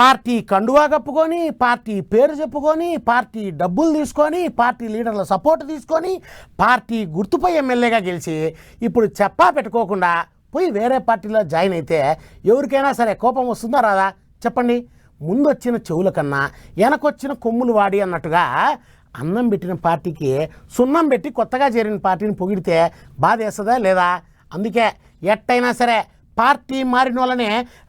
Party కండువా కప్పుకొని party పేరు చెప్పుకొని పార్టీ డబ్బులు తీసుకొని పార్టీ లీడర్ల సపోర్ట్ తీసుకొని పార్టీ గుర్తుపై ఎమ్మెల్యేగా గెలిచి ఇప్పుడు చెప్పా పెట్టుకోకుండా పోయి వేరే పార్టీలో జాయిన్ అయితే ఎవరికైనా సరే కోపం వస్తుందా రాదా? చెప్పండి. ముందొచ్చిన చెవుల కన్నా వెనకొచ్చిన కొమ్ములు వాడి అన్నట్టుగా అన్నం పెట్టిన పార్టీకి సున్నం పెట్టి కొత్తగా చేరిన పార్టీని పొగిడితే బాధ వేస్తుందా లేదా? అందుకే ఎట్టయినా సరే పార్టీ మారిన వాళ్ళనే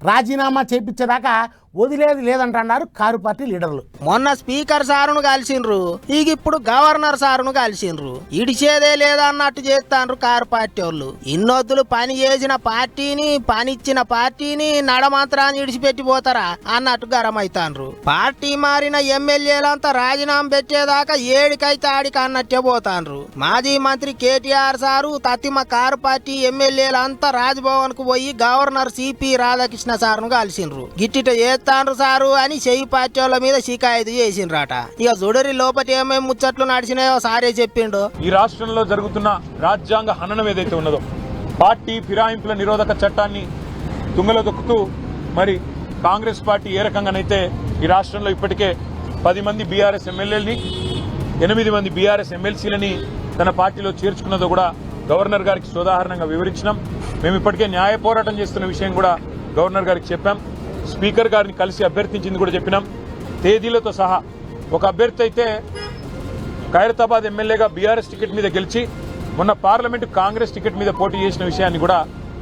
రాజీనామా చేయించేదాకా వదిలేది లేదంటున్నారు కారు పార్టీ లీడర్లు. మొన్న స్పీకర్ సారును కలిసిండ్రు ఇక ఇప్పుడు గవర్నర్ సారును కలిసిండ్రు. ఇడిచేదే లేదన్నట్టు చేస్తాండ్రు కారు పార్టీ వాళ్ళు. ఇన్నొద్దులు పని చేసిన పార్టీని పనిచ్చిన పార్టీని నడమంత్రాన్ని ఇడిచిపెట్టి పోతారా అన్నట్టు గరమైతాండ్రు. పార్టీ మారిన ఎమ్మెల్యేలంతా రాజీనామా పెట్టేదాకా ఏడికైతే ఆడికి అన్నట్టే పోతాండ్రు. మాజీ మంత్రి కేటీఆర్ సారు తతిమ కారు పార్టీ ఎమ్మెల్యేలంతా రాజ్భవన్కు పోయి గవర్నర్ సిపి రాధాకృష్ణ సార్ను కలిసిండ్రు. గిట్టిట చేస్తాండ్రు సారు అని చెయ్యి పాచోళ్ళ మీద షికాయతు చేసిండ్రట. ఇక చూడరి లోపట ఏమేమి ముచ్చట్లు నడిచినాయో సారే చెప్పిండు. ఈ రాష్ట్రంలో జరుగుతున్న రాజ్యాంగ హననం ఏదైతే ఉన్నదో పార్టీ ఫిరాయింపుల నిరోధక చట్టాన్ని తుంగలో దొక్కుతూ మరి కాంగ్రెస్ పార్టీ ఏ రకంగానైతే ఈ రాష్ట్రంలో ఇప్పటికే పది మంది బీఆర్ఎస్ ఎమ్మెల్యేలని ఎనిమిది మంది బీఆర్ఎస్ ఎమ్మెల్సీలని తన పార్టీలో చేర్చుకున్నదో కూడా గవర్నర్ గారికి సోదాహరణంగా వివరించినాం. మేము ఇప్పటికే న్యాయ పోరాటం చేస్తున్న విషయం కూడా గవర్నర్ గారికి చెప్పాం. స్పీకర్ గారిని కలిసి అభ్యర్థించింది కూడా చెప్పినాం. తేదీలతో సహా ఒక అభ్యర్థి అయితే ఖైరతాబాద్ ఎమ్మెల్యేగా బీఆర్ఎస్ టికెట్ మీద గెలిచి మొన్న పార్లమెంటు కాంగ్రెస్ టికెట్ మీద పోటీ చేసిన విషయాన్ని కూడా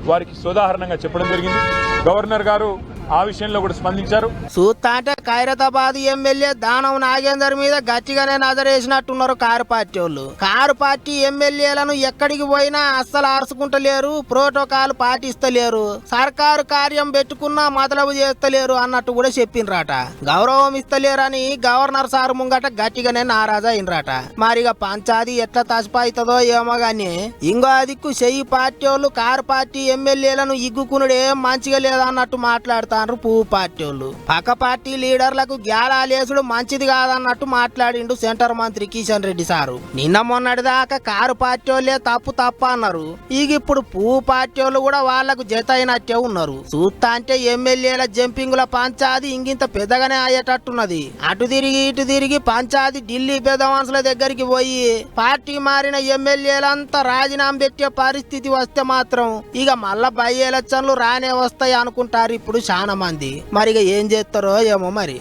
వారికి సోదాహరణంగా చెప్పడం జరిగింది. గవర్నర్ గారు ఆ విషయంలో కూడా స్పందించారు. చూస్తా అంటే ఖైరతాబాద్ ఎమ్మెల్యే దానం నాగేందర్ మీద గట్టిగానే నజరేసినట్టున్నారు కారు పార్టీ వాళ్ళు కారు పార్టీ ఎమ్మెల్యేలను ఎక్కడికి పోయినా అస్సలు అరుచుకుంటలేరు ప్రోటోకాల్ పాటిస్తలేరు సర్కారు కార్యం పెట్టుకున్నా మతలబు చేస్తలేరు అన్నట్టు కూడా చెప్పిండ్రట. గౌరవం ఇస్తలేరని గవర్నర్ సార్ ముంగట గట్టిగానే నారాజా అయినరాట మరిగా పంచాది ఎట్లా తసిపాయితదో ఏమో గాని ఇంకో దిక్కు చెయ్యి పార్టీ వాళ్ళు కారు పార్టీ ఎమ్మెల్యేలను ఇగ్గుకునుడే మంచిగా లేదన్నట్టు మాట్లాడుతారు పువ్వు పార్టీ వాళ్ళు పక్క పార్టీ లీడర్లకు గ్యాలాలేసుడు మంచిది కాదన్నట్టు మాట్లాడిండు సెంటర్ మంత్రి కిషన్ రెడ్డి సారు. నిన్న మొన్నటి దాకా కారు పార్టీ వాళ్ళే తప్పు తప్ప అన్నారు. ఇక ఇప్పుడు పువ్వు పార్టీ వాళ్ళు కూడా వాళ్ళకు జత అయినట్టే ఉన్నారు. చూస్తా అంటే ఎమ్మెల్యేల జంపింగుల పంచాది ఇంకింత పెద్దగానే అయ్యేటట్టున్నది. అటు తిరిగి ఇటు తిరిగి పంచాది ఢిల్లీ పెద్ద మనుషుల దగ్గరికి పోయి పార్టీ మారిన ఎమ్మెల్యేలంతా రాజీనామా పెట్టే పరిస్థితి వస్తే మాత్రం ఇక మళ్ళా బై ఎలక్షన్లు రానే వస్తాయి అనుకుంటారు ఇప్పుడు చాలా మంది. మరి ఇక ఏం చేస్తారో ఏమో మరి